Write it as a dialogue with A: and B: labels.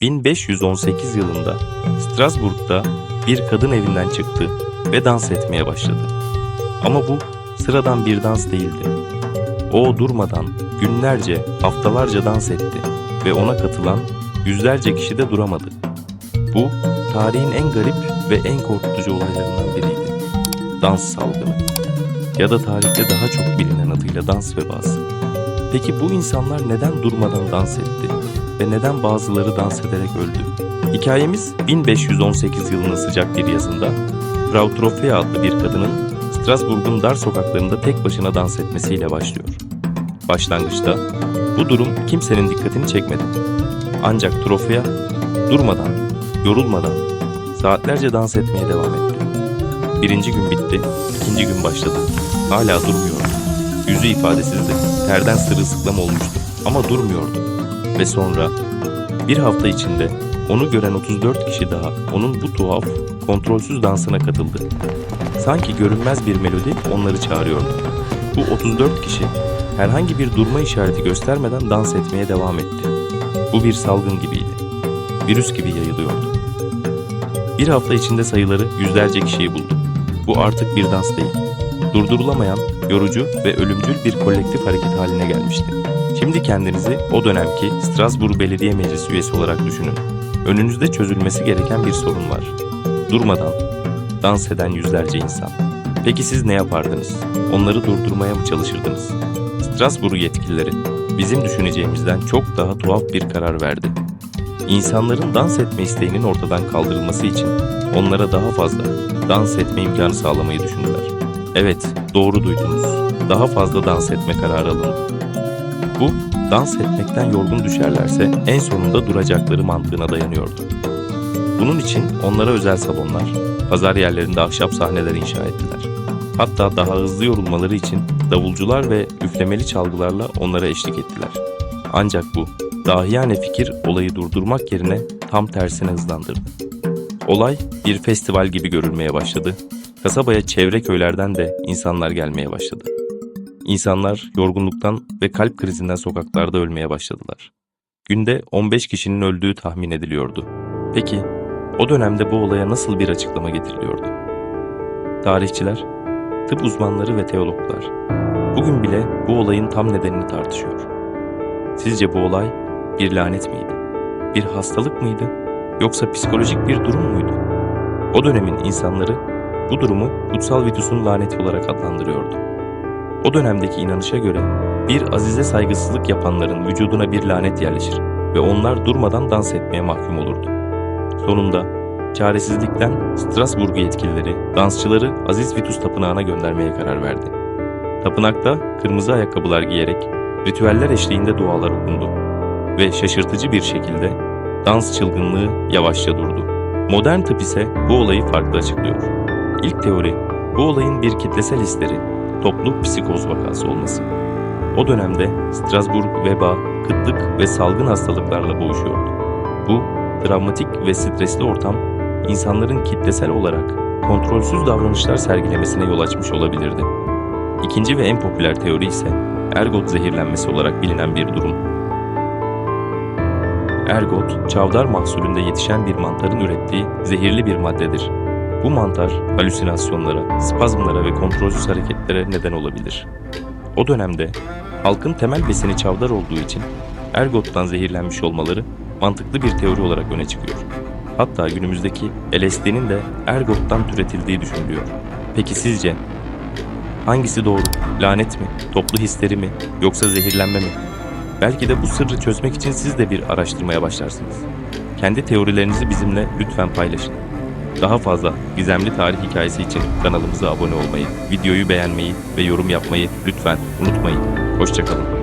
A: 1518 yılında Strasbourg'da bir kadın evinden çıktı ve dans etmeye başladı. Ama bu sıradan bir dans değildi. O durmadan günlerce, haftalarca dans etti ve ona katılan yüzlerce kişi de duramadı. Bu tarihin en garip ve en korkutucu olaylarından biriydi. Dans salgını. Ya da tarihte daha çok bilinen adıyla dans vebası. Peki bu insanlar neden durmadan dans etti ve neden bazıları dans ederek öldü? Hikayemiz 1518 yılının sıcak bir yazında Frau Trofea adlı bir kadının Strasbourg'un dar sokaklarında tek başına dans etmesiyle başlıyor. Başlangıçta bu durum kimsenin dikkatini çekmedi. Ancak Trofea durmadan, yorulmadan saatlerce dans etmeye devam etti. Birinci gün bitti, ikinci gün başladı. Hala durmuyordu. Yüzü ifadesizdi. Terden sırılsıklam olmuştu ama durmuyordu. Ve sonra bir hafta içinde onu gören 34 kişi daha onun bu tuhaf, kontrolsüz dansına katıldı. Sanki görünmez bir melodi onları çağırıyordu. Bu 34 kişi herhangi bir durma işareti göstermeden dans etmeye devam etti. Bu bir salgın gibiydi. Virüs gibi yayılıyordu. Bir hafta içinde sayıları yüzlerce kişiyi buldu. Bu artık bir dans değil. Durdurulamayan, yorucu ve ölümcül bir kolektif hareket haline gelmişti. Şimdi kendinizi o dönemki Strasbourg Belediye Meclisi üyesi olarak düşünün. Önünüzde çözülmesi gereken bir sorun var. Durmadan dans eden yüzlerce insan. Peki siz ne yapardınız? Onları durdurmaya mı çalışırdınız? Strasbourg yetkilileri bizim düşüneceğimizden çok daha tuhaf bir karar verdi. İnsanların dans etme isteğinin ortadan kaldırılması için onlara daha fazla dans etme imkanı sağlamayı düşündüler. Evet, doğru duydunuz. Daha fazla dans etme kararı alındı. Bu, dans etmekten yorgun düşerlerse en sonunda duracakları mantığına dayanıyordu. Bunun için onlara özel salonlar, pazar yerlerinde ahşap sahneler inşa ettiler. Hatta daha hızlı yorulmaları için davulcular ve üflemeli çalgılarla onlara eşlik ettiler. Ancak bu dahiyane fikir olayı durdurmak yerine tam tersine hızlandırdı. Olay bir festival gibi görülmeye başladı. Kasabaya çevre köylerden de insanlar gelmeye başladı. İnsanlar yorgunluktan ve kalp krizinden sokaklarda ölmeye başladılar. Günde 15 kişinin öldüğü tahmin ediliyordu. Peki o dönemde bu olaya nasıl bir açıklama getiriliyordu? Tarihçiler, tıp uzmanları ve teologlar bugün bile bu olayın tam nedenini tartışıyor. Sizce bu olay bir lanet miydi? Bir hastalık mıydı? Yoksa psikolojik bir durum muydu? O dönemin insanları bu durumu kutsal Vitus'un laneti olarak adlandırıyordu. O dönemdeki inanışa göre bir azize saygısızlık yapanların vücuduna bir lanet yerleşir ve onlar durmadan dans etmeye mahkum olurdu. Sonunda çaresizlikten Strasbourg yetkilileri dansçıları Aziz Vitus tapınağına göndermeye karar verdi. Tapınakta kırmızı ayakkabılar giyerek ritüeller eşliğinde dualar okundu ve şaşırtıcı bir şekilde dans çılgınlığı yavaşça durdu. Modern tıp ise bu olayı farklı açıklıyor. İlk teori bu olayın bir kitlesel histeri, toplu psikoz vakası olması. O dönemde Strasbourg veba, kıtlık ve salgın hastalıklarla boğuşuyordu. Bu travmatik ve stresli ortam insanların kitlesel olarak kontrolsüz davranışlar sergilemesine yol açmış olabilirdi. İkinci ve en popüler teori ise ergot zehirlenmesi olarak bilinen bir durum. Ergot, çavdar mahsulünde yetişen bir mantarın ürettiği zehirli bir maddedir. Bu mantar halüsinasyonlara, spazmlara ve kontrolsüz hareketlere neden olabilir. O dönemde halkın temel besini çavdar olduğu için ergottan zehirlenmiş olmaları mantıklı bir teori olarak öne çıkıyor. Hatta günümüzdeki LSD'nin de ergottan türetildiği düşünülüyor. Peki sizce hangisi doğru? Lanet mi? Toplu histeri mi? Yoksa zehirlenme mi? Belki de bu sırrı çözmek için siz de bir araştırmaya başlarsınız. Kendi teorilerinizi bizimle lütfen paylaşın. Daha fazla gizemli tarih hikayesi için kanalımıza abone olmayı, videoyu beğenmeyi ve yorum yapmayı lütfen unutmayın. Hoşçakalın.